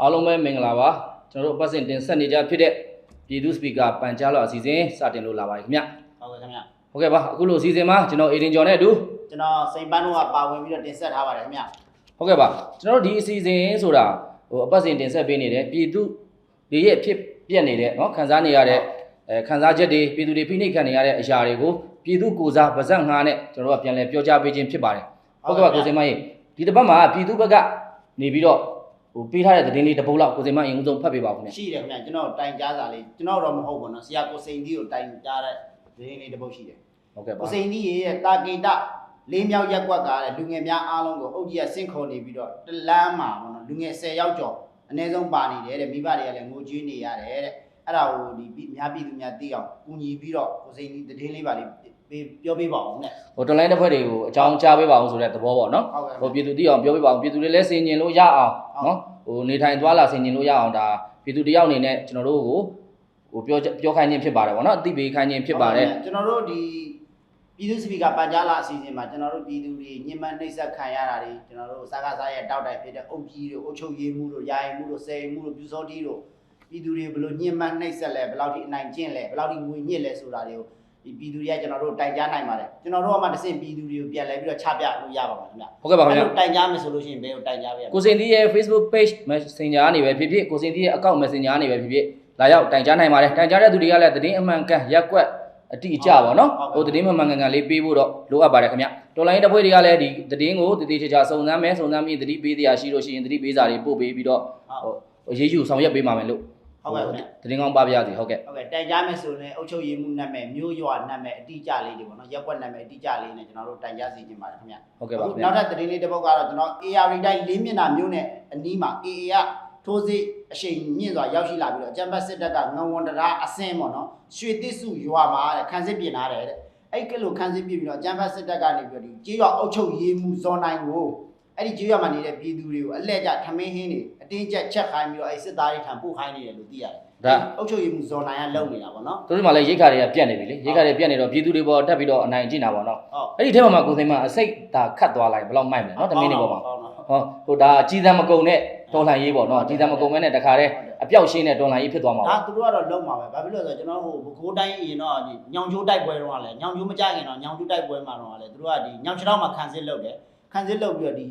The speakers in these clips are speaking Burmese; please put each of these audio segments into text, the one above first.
အားလုံးပဲမင်္ဂလာပါကျွန်တော်တို့အပတ်စဉ်တင်ဆက်နေကြဖြစ်တဲ့ပြည်သူစပီကာပန်ကြားလို့အစီအစဉ်စတင်လို့လာပါတယ်ခင်ဗျ ဟုတ်ကဲ့ခင်ဗျ ဟုတ်ကဲ့ပါအခုလိုအစီအစဉ်မှာကျွန်တော်အေဒင်ကျော်နဲ့အတူ ကျွန်တော်စိန်ပန်းတို့ကပါဝင်ပြီးတော့တင်ဆက်ထားပါတယ်ခင်ဗျ ဟုတ်ကဲ့ပါကျွန်တော်တို့ဒီအစီအစဉ်ဆိုတာဟိုအပတ်စဉ်တင်ဆက်ပေးနေတဲ့ပြည်သူတွေရဲ့ဖြစ်ပြက်နေတဲ့เนาะခံစားနေရတဲ့အဲခံစားချက်တွေပြည်သူတွေဖိနှိပ်ခံနေရတဲ့အရာတွေကိုပြည်သူကိုစားပါဇက်ငှားနဲ့ကျွန်တော်တို့ကပြန်လည်ပြောကြားပေးခြင်းဖြစ်ပါတယ်ဟုတ်ကဲ့ပါကိုစင်မကြီးဒီတစ်ပတ်မှာပြည်သူဘက်ကနေပြီးတော့ ဟိုပေးထားတဲ့သတင်းလေးတစ်ပုဒ်လောက်ကိုစင်မအရင်ဦးဆုံးဖတ်ပေးပါဦးခင်ဗျရှိတယ်ခင်ဗျကျွန်တော်တိုင်ကြားစာလေးကျွန်တော်တော့မဟုတ်ဘူးနော်ဆရာကိုစိန်သီးကိုတိုင်ကြားတဲ့ဒင်းလေးတစ်ပုတ်ရှိတယ်ဟုတ်ကဲ့ပါကိုစိန်သီးရဲ့တာကေတလေးမြောက်ရက်ကွက်ကတဲ့လူငယ်များအားလုံးကိုအုတ်ကြီးကစင့်ခေါ်နေပြီးတော့တလန်းမှာပေါ့နော်လူငယ်10ယောက်ကျော်အနည်းဆုံးပါနေတယ်တဲ့မိဘတွေကလည်းငိုကြွေးနေရတယ်တဲ့အဲ့ဒါကိုဒီအများပြည်သူများသိအောင်ကူညီပြီးတော့ကိုစိန်သီးသတင်းလေးပါလေး ပေးပြောပေးပါအောင်နဲ့ဟို online တစ်ဖွဲ့တွေကိုအကြောင်းကြားပေးပါအောင်ဆိုတဲ့သဘောပေါ့နော်ဟုတ်ကဲ့ဟိုပြည်သူသိအောင်ပြောပေးပါအောင်ပြည်သူတွေလည်းဆင်ញင်လို့ရအောင်နော်ဟိုနေထိုင်သွားလာဆင်ញင်လို့ရအောင်ဒါပြည်သူတယောက်အနေနဲ့ကျွန်တော်တို့ကိုဟိုပြောပြောခိုင်းခြင်းဖြစ်ပါတယ်ပေါ့နော်အသိပေးခိုင်းခြင်းဖြစ်ပါတယ်ကျွန်တော်တို့ဒီပြည်သူ့စပီကာပန်ကြားလာအစီအစဉ်မှာကျွန်တော်တို့ပြည်သူတွေညှဉ်းပန်းနှိပ်စက်ခံရတာတွေကျွန်တော်တို့စားကားစားရဲ့တောက်တိုင်ဖြစ်တဲ့အုပ်ကြီးတို့အုပ်ချုပ်ရေးမှုတို့ယာယီမှုတို့ဆယ်ရီမှုတို့ပြူစောတီတို့ပြည်သူတွေဘယ်လိုညှဉ်းပန်းနှိပ်စက်လဲဘယ်လောက်ထိအနိုင်ကျင့်လဲဘယ်လောက်ထိငွေညစ်လဲဆိုတာတွေကို ဒီပြည်သူတွေကကျွန်တော်တို့တိုင်ကြားနိုင်ပါတယ်ကျွန်တော်တို့ကမှတစ်ဆင့်ပြည်သူတွေကိုပြန်လဲပြီးတော့ချပြလို့ရပါမှာခင်ဗျဟုတ်ကဲ့ပါခင်ဗျာအဲ့လိုတိုင်ကြားမယ်ဆိုလို့ရှိရင်ဘယ်ကိုတိုင်ကြားပေးရမလဲကိုစင်တီရဲ့ Facebook page Messenger ကနေပဲဖြစ်ဖြစ်ကိုစင်တီရဲ့ account Messenger ကနေပဲဖြစ်ဖြစ်လာရောက်တိုင်ကြားနိုင်ပါတယ်တိုင်ကြားတဲ့သူတွေကလည်းသတင်းအမှန်ကန်ရက်ကွက်အတိအကျပါနော်ဟိုသတင်းမှန်မှန်ကန်ကန်လေးပေးဖို့တော့လိုအပ်ပါတယ်ခင်ဗျတော်လိုင်းတစ်ဖွဲ့တွေကလည်းဒီသတင်းကိုတည်တည်ချာချာစုံစမ်းမယ်စုံစမ်းပြီးသတိပေးတရားရှိလို့ရှိရင်သတိပေးစာတွေပို့ပေးပြီးတော့ဟုတ်ဟိုအရေးယူဆောင်ရွက်ပေးပါမယ်လို့ ဟုတ်ကဲ့ခင်ဗျသတင်းကောင်းပါပြရစီဟုတ်ကဲ့ဟုတ်ကဲ့တိုင်ကြားမယ်ဆိုရင်အုပ်ချုပ်ရေးမှုနာမည်မျိုးရွာနာမည်အတိအကျလေးတွေပေါ့နော်ရက်ွက်နာမည်အတိအကျလေးနဲ့ကျွန်တော်တို့တိုင်ကြားစီခြင်းပါတယ်ခင်ဗျဟုတ်ကဲ့ပါအခုခင်ဗျနောက်ထပ်သတင်းလေးတစ်ပုဒ်ကတော့ကျွန်တော် AR တိုင်းလေးမျက်နှာမျိုးနဲ့အနီးမှာ AA ကထိုးစစ်အရှိန်မြင့်စွာရောက်ရှိလာပြီးတော့အကြံဖတ်စစ်တပ်ကငဝန်တရာအစင်းပေါ့နော်ရွှေသစ်စုရွာမှာတဲ့ခန်းစစ်ပြင်လာတယ်တဲ့အဲ့ကလိုခန်းစစ်ပြင်ပြီးတော့အကြံဖတ်စစ်တပ်ကနေပြီးတော့ဒီကြေးရွာအုပ်ချုပ်ရေးမှုဇွန်နိုင်ကိုအဲ့ဒီကြေးရွာမှာနေတဲ့ပြည်သူတွေကိုအလှည့်ကျထမင်းဟင်းတွေအ တင်းကျပ်ချက်ခိုင်းပြီးတော့အဲ့စစ်သားတွေထံပို့ခိုင်းနေတယ်လို့သိရတယ်ဒါအုပ်ချုပ်ရေးမှုဇွန်နိုင်ကလုပ်နေတာပေါ့နော်တို့ဒီမှာလည်းရိတ်ခါတွေကပြတ်နေပြီလေရိတ်ခါတွေပြတ်နေတော့ပြည်သူတွေပေါ်တက်ပြီးတော့အနိုင်ကျင့်တာပေါ့နော်ဟုတ်အဲ့ဒီထဲမှာမှကိုယ်စိမ်းမအစိတ်ဒါခတ်သွားလိုက်ဘယ်လောက်မိုက်မလဲနော်တမင်းနေပေါ်မှာဟုတ်ဟုတ်ဟောဟိုဒါကြီးစံမကုံနဲ့တော်လှန်ရေးပေါ့နော်ကြီးစံမကုံမဲနဲ့တခါတည်းအပြောက်ရှင်းတဲ့တော်လှန်ရေးဖြစ်သွားမှာဒါပေါ့သူတို့ကတော့လုံးမှာပဲဘာဖြစ်လို့လဲဆိုတော့ကျွန်တော်တို့ဟိုဘကိုးတိုင်းရင်တော့ဒီညောင်ချိုးတိုက်ပွဲတော့ကလည်းညောင်ချိုးမကြခင်တော့ညောင်ချိုးတိုက်ပွဲမှာတော့ကလည်းသူတို့ကဒီညောင်ချောင်းမှာခံစစ်လုပ်တယ်ခံစစ်လုပ်ပြီးတော့ဒီ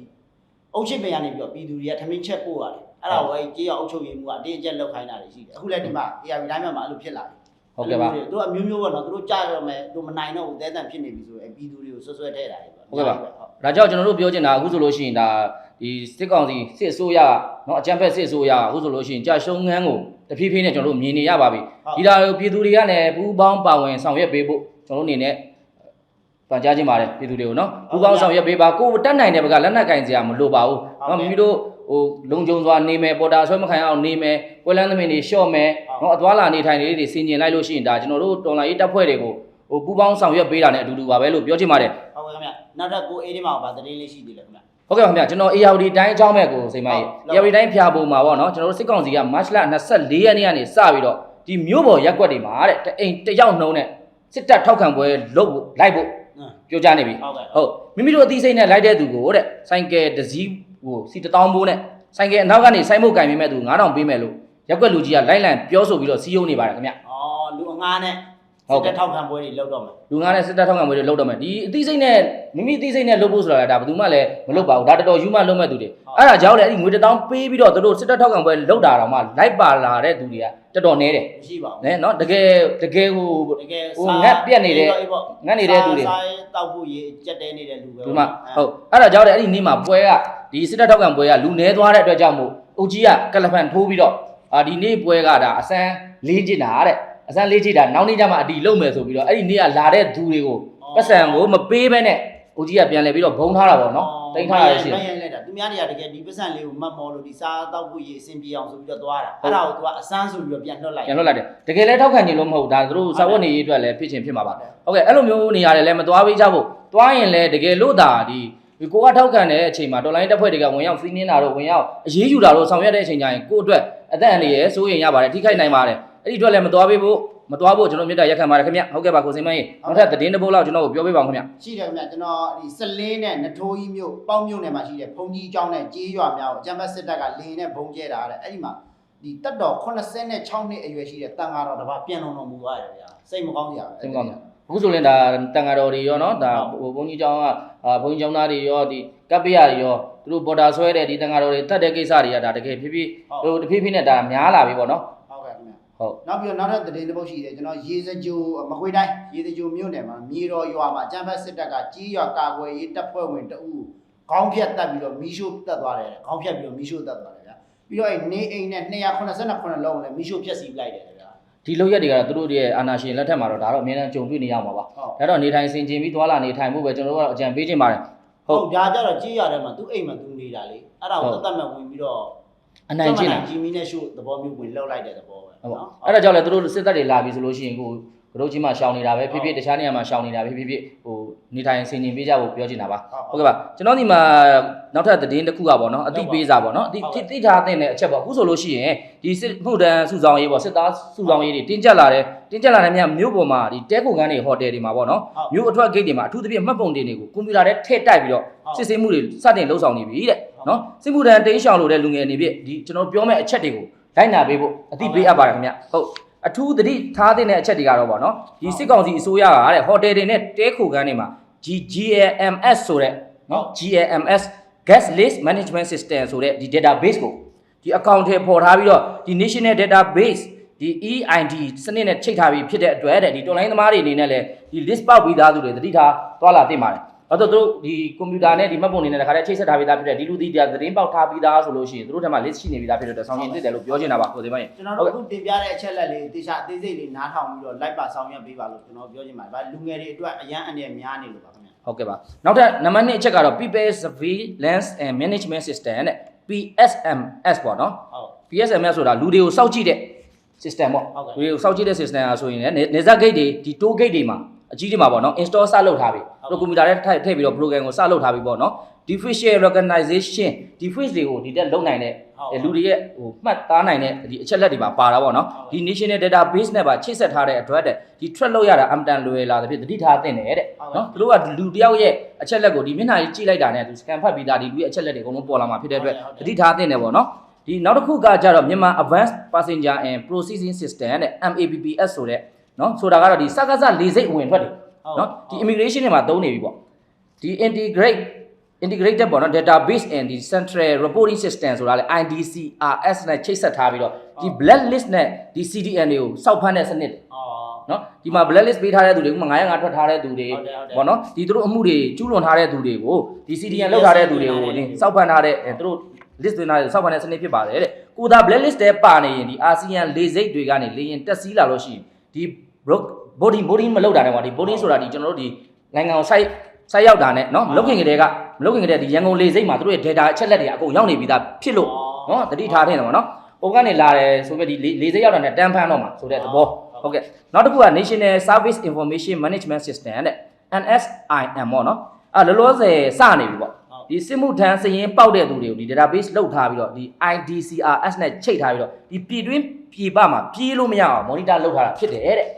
အုပ်ချစ်ပင်ကနေပြီးတော့ပြည်သူတွေကထမင်းချက်ပို့ရတယ် အဲ့ဒါကိုအဲကြေးရောက်အုပ်ချုပ်ရေးမှုကအတင်းအကျပ်လုပ်ခိုင်းတာတွေရှိတယ်အခုလည်းဒီမှာ AR တိုင်းမှာအဲ့လိုဖြစ်လာတယ်ဟုတ်ကဲ့ပါသူတို့အမျိုးမျိုးပေါ့နော်သူတို့ကြားရမယ်သူမနိုင်တော့ဘူးတဲတန်ဖြစ်နေပြီဆိုရင်ပြည်သူတွေကိုဆွဆွဲထဲတာတွေပေါ့ဒါကြောင့်ကျွန်တော်တို့ပြောချင်တာအခုဆိုလို့ရှိရင်ဒါဒီစစ်ကောင်စီစစ်အစိုးရကနော်အကြံဖက်စစ်အစိုးရကအခုဆိုလို့ရှိရင်ကြာရှုံးငန်းကိုတဖြည်းဖြည်းနဲ့ကျွန်တော်တို့မြင်နေရပါပြီဒီလာကိုပြည်သူတွေကလည်းပူးပေါင်းပါဝင်ဆောင်ရွက်ပေးဖို့ကျွန်တော်တို့အနေနဲ့ပန်ကြားခြင်းပါတယ်ပြည်သူတွေကိုနော်ပူးပေါင်းဆောင်ရွက်ပေးပါကိုယ်တက်နိုင်တဲ့ဘက်ကလက်နက်ကင်စရာမလိုပါဘူးနော်မိမိတို့ ဟိုလုံခြုံစွာနေမယ်ပေါ်တာဆွဲမခံရအောင်နေမယ်ပွဲလန်းသမင်တွေရှော့မယ်နော်အသွားလာနေထိုင်နေတွေဆင်ကျင်လိုက်လို့ရှိရင်ဒါကျွန်တော်တို့တော်လိုင်းရေးတပ်ဖွဲ့တွေကိုဟိုပူးပေါင်းဆောင်ရွက်ပေးတာနဲ့အတူတူပါပဲလို့ပြောချင်ပါတယ်ဟုတ်ကဲ့ခင်ဗျနောက်ထပ်ကိုအေးဒီမှာဗာသတင်းလေးရှိသေးတယ်ခင်ဗျဟုတ်ကဲ့ပါခင်ဗျာကျွန်တော် ARD တိုင်းအကြောင်းမဲ့ကိုစိတ်မကြီးဟုတ် ARD တိုင်းဖြာပုံမှာပေါ့နော်ကျွန်တော်တို့စစ်ကောင်စီကမတ်လ24ရက်နေ့ကနေစပြီးတော့ဒီမြို့ပေါ်ရက်ကွက်တွေမှာတဲ့တအိမ်တစ်ယောက်နှုံးနဲ့စစ်တပ်ထောက်ခံပွဲလုပ်ဖို့လိုက်ဖို့ဟမ်ပြောကြနေပြီဟုတ်ကဲ့ဟုတ်မိမိတို့အသိစိတ်နဲ့လိုက်တဲ့သူကိုတဲ့ဆိုင်ကယ်တစ်စီး ဟိုစီတစ်တောင်းဘိုးနဲ့ဆိုင်ကယ်အနောက်ကနေဆိုင်မုတ်ကင်ပေးမဲ့သူ9000ပေးမဲ့လို့ရက်ကွက်လူကြီးကလိုက်လံပြောဆိုပြီးတော့စီးယုံနေပါတယ်ခင်ဗျာအော်လူအငားနဲ့ဟု စစ်တ်ကဲ့တပ်ထောက်ခံပွဲတွေလုပ်တော့မယ်လူငါနဲ့စစ်တပ်ထောက်ခံပွဲတွေလုပ်တော့မယ်ဒီအသိစိတ်နဲ့မိမိအသိစိတ်နဲ့လုပ်ဖို့ဆိုတာကဒါဘယ်သူမှလည်းမလုပ်ပါဘူးဒါတော်တော်ယူမှလုပ်မဲ့သူတွေအဲ့ဒါကြောင့်လေအဲ့ဒီငွေတစ်တောင်းပေးပြီးတော့သူတို့စစ်တပ်ထောက်ခံပွဲလုပ်တာတော့မှလိုက်ပါလာတဲ့သူတွေကတော်တော်နည်းတယ်မရှိပါဘူးနဲနော်တကယ်တကယ်ဟိုတကယ်ဟိုငတ်ပြက်နေတဲ့အေးပေါ့ငတ်နေတဲ့သူတွေစားရေးတောက်ဖို့ရေကြက်တဲနေတဲ့လူပဲဒီမှာဟုတ်အဲ့ဒါကြောင့်လေအဲ့ဒီနေ့မှာပွဲကဒီစစ်တပ်ထောက်ခံပွဲကလူနည်းသွားတဲ့အတွက်ကြောင့်မို့အုတ်ကြီးကကလဖန်ထိုးပြီးတော့အာဒီနေ့ပွဲကဒါအစမ်းလေးကျင်တာတဲ့ အစမ်းလေးကျင်တာနောက်နေ့ကျမှအတီလုံးမယ်ဆိုပြီးတော့အဲ့ဒီနေ့ကလာတဲ့သူတွေကိုပတ်စံကိုမပေးဘဲနဲ့အုတ်ကြီးကပြန်လဲပြီးတော့ဘုံထားတာပေါ့နော်တိန်ထားရရှိတယ်မရိုင်းလိုက်တာသူများတွေကတကယ်ဒီပတ်စံလေးကိုမတ်မော်လို့ဒီစားတောက်ဖို့ရေအဆင်ပြေအောင်ဆိုပြီးတော့သွားတာအဲ့ဒါကို तू ကအစမ်းဆိုပြီးတော့ပြန်လွှတ်လိုက်ပြန်လွှတ်လိုက်တယ်တကယ်လဲထောက်ခံခြင်းလို့မဟုတ်ဒါသူတို့စာဝတ်နေရေးအတွက်လည်းဖြစ်ခြင်းဖြစ်မှာပါဟုတ်ကဲ့အဲ့လိုမျိုးနေရတယ်လည်းမသွားပေးကြဖို့သွားရင်လည်းတကယ်လို့ဒါဒီဒီကိုကထောက်ခံတဲ့အချိန်မှာတော်လိုင်းတက်ဖွဲ့တွေကဝင်ရောက်စီးနင်းတာတော့ဝင်ရောက်အရေးယူတာတော့ဆောင်ရွက်တဲ့အချိန်ကျရင်ကိုယ့်အတွက်အသက်အန္တရာယ်စိုးရင်ရပါတယ်ထိခိုက်နိုင်ပါတယ် အဲ့ဒီအတွက်လည်းမသွားပေးဖို့မသွားဖို့ကျွန်တော်မြတ်တာရက်ခံပါတယ်ခင်ဗျဟုတ်ကဲ့ပါကိုစိန်မကြီးနောက်ထပ်သတင်းတစ်ပုဒ်လောက်ကျွန်တော်ကိုပြောပေးပါဦးခင်ဗျရှိတယ်ခင်ဗျကျွန်တော်ဒီစလင်းနဲ့နထိုးကြီးမြို့ပေါင်းမြို့နယ်မှာရှိတဲ့ဘုံကြီးကျောင်းနဲ့ကြေးရွာများကိုအကြံဖက်စစ်တပ်ကလင်းနဲ့ဘုံကျဲတာတဲ့အဲ့ဒီမှာဒီတက်တော်86နှစ်အရွယ်ရှိတဲ့တန်ဃာတော်တစ်ပါးပြန်လုံတော်မူသွားတယ်ဗျာစိတ်မကောင်းစရာပဲစိတ်ကောင်းတယ်အခုဆိုရင်ဒါတန်ဃာတော်တွေရောနော်ဒါဟိုဘုန်းကြီးကျောင်းကအာဘုန်းကြီးကျောင်းသားတွေရောဒီကပ္ပိယတွေရောသူတို့ဘော်ဒါဆွဲတဲ့ဒီတန်ဃာတော်တွေတတ်တဲ့ကိစ္စတွေကဒါတကယ်ဖြည်းဖြည်းဟိုတဖြည်းဖြည်းနဲ့ဒါများလာပြီပေါ့နော် ဟုတ်ကဲ့ခင်ဗျဟုတ်နောက်ပြီးတော့နောက်ထပ်သတင်းတစ်ပုဒ်ရှိတယ်ကျွန်တော်ရေစကြိုမကွေးတိုင်းရေစကြိုမြို့နယ်မှာမြေတော်ရွာမှာအကြံဖက်စစ်တပ်ကကြီးရွာကာကွယ်ရေးတပ်ဖွဲ့ဝင်တအူးခေါင်းဖြတ်တက်ပြီးတော့မီးရှို့တက်သွားတယ်ခေါင်းဖြတ်ပြီးတော့မီးရှို့တက်သွားတယ်ဗျာပြီးတော့အဲ့နေအိမ်နဲ့289လုံးလည်းမီးရှို့ဖျက်ဆီးပလိုက်တယ်ဗျာဒီလောက်ရက်တွေကတော့သူတို့ရဲ့အာနာရှင်လက်ထက်မှာတော့ဒါတော့အများနဲ့ကြုံတွေ့နေရမှာပါဟုတ်ဒါတော့နေထိုင်ဆင်ခြင်ပြီးသွာလာနေထိုင်ဖို့ပဲကျွန်တော်တို့ကတော့အကြံပေးခြင်းပါတယ်ဟုဟုတ်တ်ဒါကြတော့ကြီးရွာထဲမှာသူ့အိမ်မှာသူနေတာလေအဲ့ဒါကိုတတ်တတ်မဲ့ဝင်ပြီးတော့အနိုင်ကျင့်တာကြီးမီနဲ့ရှို့သဘောမျိုးဝင်လှုပ်လိုက်တဲ့သဘောပဲ ဟုတ်ပါအဲ့ဒါကြောင့်လည်းသူတို့စစ်တပ်တွေလာပြီဆိုလို့ရှိရင်ကိုကတော့ကြီးမှရှောင်နေတာပဲဖြစ်ဖြစ်တခြားနေရာမှာရှောင်နေတာပဲဖြစ်ဖြစ်ဟိုနေထိုင်ဆင်ခြင်ပေးကြဖို့ပြောချင်တာပါဟုတ်ကဲ့ပါကျွန်တော်ဒီမှာနောက်ထပ်သတင်းတစ်ခုကပေါ့နော်အတိပေးစာပေါ့နော်အတိတိထားတဲ့အချက်ပေါ့အခုဆိုလို့ရှိရင်ဒီစစ်မှုတန်းစုဆောင်ရေးပေါ့စစ်သားစုဆောင်ရေးတွေတင်းကျပ်လာတယ်တင်းကျပ်လာတဲ့မြမြို့ပေါ်မှာဒီတဲခုကန်းတွေဟိုတယ်တွေမှာပေါ့နော်မြို့အထွက်ဂိတ်တွေမှာအထူးသဖြင့်မှတ်ပုံတင်တွေကိုကွန်ပျူတာထဲထည့်တိုက်ပြီးတော့စစ်ဆေးမှုတွေစတင်လှုပ်ဆောင်နေပြီတဲ့နော်စစ်မှုတန်းတင်းရှောင်လို့တဲ့လူငယ်အနေဖြင့်ဒီကျွန်တော်ပြောမဲ့အချက်တွေကို လိုက်နာပေးဖို့အတိပေးအပ်ပါတယ်ခင်ဗျဟုတ်အထူးသတိထားတဲ့အချက်တွေကတော့ပေါ့နော်ဒီစစ်ကောင်စီအစိုးရကတဲ့ဟိုတယ်တွေနဲ့တဲခုကန်းတွေမှာ GGMS ဆိုတဲ့နော် GAMS Gas List Management System ဆိုတဲ့ဒီ database ကိုဒီ account ထဲပေါ်ထားပြီးတော့ဒီ National Database ဒီ EID စနစ်နဲ့ချိတ်ထားပြီးဖြစ်တဲ့အတွက်တဲ့ဒီ online သမားတွေအနေနဲ့လည်းဒီ list ပေါက်ပြီးသားသူတွေတတိထားသွားလာတင်ပါတယ်။ ဘာလို့သူတို့ဒီကွန်ပျူတာနဲ့ဒီမှတ်ပုံတွေနဲ့တခါတည်းချိတ်ဆက်ထားပြီးသားဖြစ်တဲ့ဒီလူဒီသတင်းပေါက်ထားပြီးသားဆိုလို့ရှိရင်သူတို့ထက်မှ list ရှိနေပြီးသားဖြစ်တဲ့အတွက်ဆောင်းရင်တစ်တယ်လို့ပြောချင်တာပါကိုဒီမရင်ကျွန်တော်တို့အခုတင်ပြတဲ့အချက်လက်လေးတေချာအသေးစိတ်လေးနားထောင်ပြီးတော့ live ပါဆောင်ရွက်ပေးပါလို့ကျွန်တော်ပြောချင်ပါတယ်။ဗာလူငယ်တွေအတွက်အရန်အနေနဲ့များနေလို့ပါခင်ဗျာဟုတ်ကဲ့ပါနောက်ထပ်နံပါတ်2အချက်ကတော့ People Surveillance and Management System တဲ့ PSMS ပေါ့နော်။ဟုတ် PSMS ဆိုတာလူတွေကိုစောင့်ကြည့်တဲ့ system ပေါ့ဟုတ်ကဲ့လူတွေကိုစောင့်ကြည့်တဲ့ system อ่ะဆိုရင်လည်းနေဇက် gate တွေဒီ toll gate တွေမှာ အကြီးတွေမှာပေါ့နော် install စလုပ်ထားပြီဟုတ်တို့ကွန်ပျူတာထဲထည့်ထည့်ပြီးတော့ program ကိုစလုပ်ထားပြီပေါ့နော်ဒီ facial recognition ဒီ face တွေကိုဒီတက်လုံနိုင်တဲ့ဟုတ်အဲလူတွေရဲ့ဟိုမှတ်သားနိုင်တဲ့ဒီအချက်လက်တွေမှာပါတာပေါ့နော်ဟုတ်ဒီ national database နဲ့ပါချိတ်ဆက်ထားတဲ့အတွက်တဲ့ဒီ track လုပ်ရတာအမ်တန်လွယ်လာတဲ့ဖြစ်သတိထားသင့်တယ်တဲ့ဟုတ်ကဲ့နော်သူတို့ကလူတစ်ယောက်ရဲ့အချက်လက်ကိုဒီမျက်နှာကြီးကြည့်လိုက်တာနဲ့သူ scan ဖတ်ပြီးသားဒီလူရဲ့အချက်လက်တွေအကုန်လုံးပေါ်လာမှာဖြစ်တဲ့အတွက်ဟုတ်သကဲ့တိထားသင့်တယ်ပေါ့နော်ဒီနောက်တစ်ခုကကြတော့မြန်မာ Advanced Passenger and Processing System တဲ့ MAPPS ဆိုတဲ့ နော်ဆိုတာကတော့ဒီစကားစလေစိတ်အဝင်ထွက်တယ်နော်ဒီ immigration တွေမှာသုံးနေပြီပေါ့ဒီ integrate integrated ပေါ့နော် database and ဒီ central reporting system ဆိုတာလေ IDCRS နဲ့ချိတ်ဆက်ထားပြီးတော့ဒီ blacklist နဲ့ဒီ CDN တွေကိုစောက်ဖမ်းတဲ့စနစ်အော်နော်ဒီမှာ blacklist ပေးထားတဲ့သူတွေဥပမာ905ထွက်ထားတဲ့သူတွေဟုတ်တယ်ဟုတ်တယ်ပေါ့နော်ဒီသူတို့အမှုတွေကျူးလွန်ထားတဲ့သူတွေကိုဒီ CDN လောက်ထားတဲ့သူတွေကိုဒီစောက်ဖမ်းထားတဲ့အဲသူတို့ list သွင်းထားတဲ့စောက်ဖမ်းတဲ့စနစ်ဖြစ်ပါတယ်တဲ့ကိုသာ blacklist တဲပါနေရင်ဒီ ASEAN လေစိတ်တွေကနေလေရင်တက်စီးလာလို့ရှိရင်ဒီ body body မလောက်တာတဲ့ကွာဒီ body ဆိုတာဒီကျွန်တော်တို့ဒီနိုင်ငံကို site site ရောက်တာနဲ့နော်မလုတ်ခင်ကတည်းကမလုတ်ခင်ကတည်းကဒီရန်ကုန်လေစိတ်မှာသူတို့ရဲ့ data အချက်လက်တွေအကုန်ရောက်နေပြီးသားဖြစ်လို့နော်တတိထားထင်းတယ်ပေါ့နော်ပုံကနေလာတယ်ဆိုပြီးဒီလေလေစိတ်ရောက်တာနဲ့တန်းဖန်းတော့မှာဆိုတဲ့သဘောဟုတ်ကဲ့နောက်တစ်ခုက National Service Information Management System တဲ့ NSIM ပေါ့နော်အဲလောလောဆယ်စနေပြီပေါ့ဒီစစ်မှုထမ်းစရင်ပေါက်တဲ့သူတွေကိုဒီ database လောက်ထားပြီးတော့ဒီ IDCRS နဲ့ချိတ်ထားပြီးတော့ဒီပြည်တွင်းပြည်ပမှာပြေးလို့မရအောင် monitor လုပ်ထားတာဖြစ်တယ်တဲ့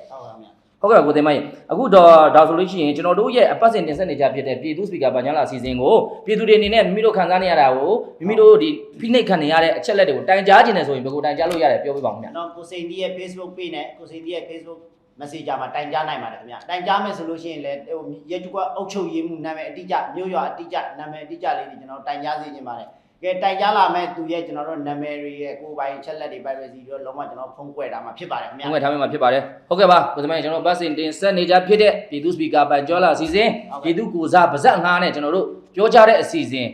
ဟုတ်ပါဗျာဟုတ်ကဲ့ကိုသိမရင်အခုတော့ဒါဆိုလို့ရှိရင်ကျွန်တော်တို့ရဲ့အပတ်စဉ်တင်ဆက်နေကြဖြစ်တဲ့ပြည်သူစပီကာဗန်ညာလာအစီအစဉ်ကိုပြည်သူတွေအနေနဲ့မိမိတို့ခံစားနေရတာကိုမိမိတို့ဒီဖိနှိပ်ခံနေရတဲ့အချက်လက်တွေကိုတိုင်ကြားခြင်းနဲ့ဆိုရင်ဘယ်ကိုတိုင်ကြားလို့ရတယ်ပြောပြပါဦးခင်ဗျာနော်ကိုစိန်ဒီရဲ့ Facebook page နဲ့ကိုစိန်ဒီရဲ့ Facebook Messenger မှာတိုင်ကြားနိုင်ပါတယ်ခင်ဗျာတိုင်ကြားမယ်ဆိုလို့ရှိရင်လည်းဟိုရဲကျကအုပ်ချုပ်ရေးမှုနာမည်အတိအကျမြို့ရွာအတိအကျနာမည်အတိအကျလေးတွေကျွန်တော်တိုင်ကြားစေချင်ပါတယ် ကဲတိုင်ကြားလာမဲ့သူရဲ့ကျွန်တော်တို့နာမည်တွေရဲ့ကိုယ်ပိုင်ချက်လက်တွေ privacy တွေလုံးဝကျွန်တော်ဖုံးကွယ်တာမှာဖြစ်ပါတယ်ခင်ဗျာဘုံကထားမှာဖြစ်ပါတယ်ဟုတ်ကဲ့ပါကိုသိမရင်ကျွန်တော်အပတ်စဉ်တင်ဆက်နေကြဖြစ်တဲ့ပြည်သူစပီကာဗန်ကျောလာအစီအစဉ်ပြည်သူကိုစားပါဇက်ငါးနဲ့ကျွန်တော်တို့ပြောကြတဲ့အစီအစဉ်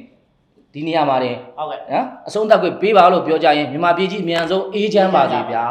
ဒီနေရာမှာတင်ဟုတ်ကဲ့နော်အဆုံးသတ်ခွင့်ပေးပါလို့ပြောကြရင်မြန်မာပြည်ကြီးအမြန်ဆုံးအေးချမ်းပါစေဗျာ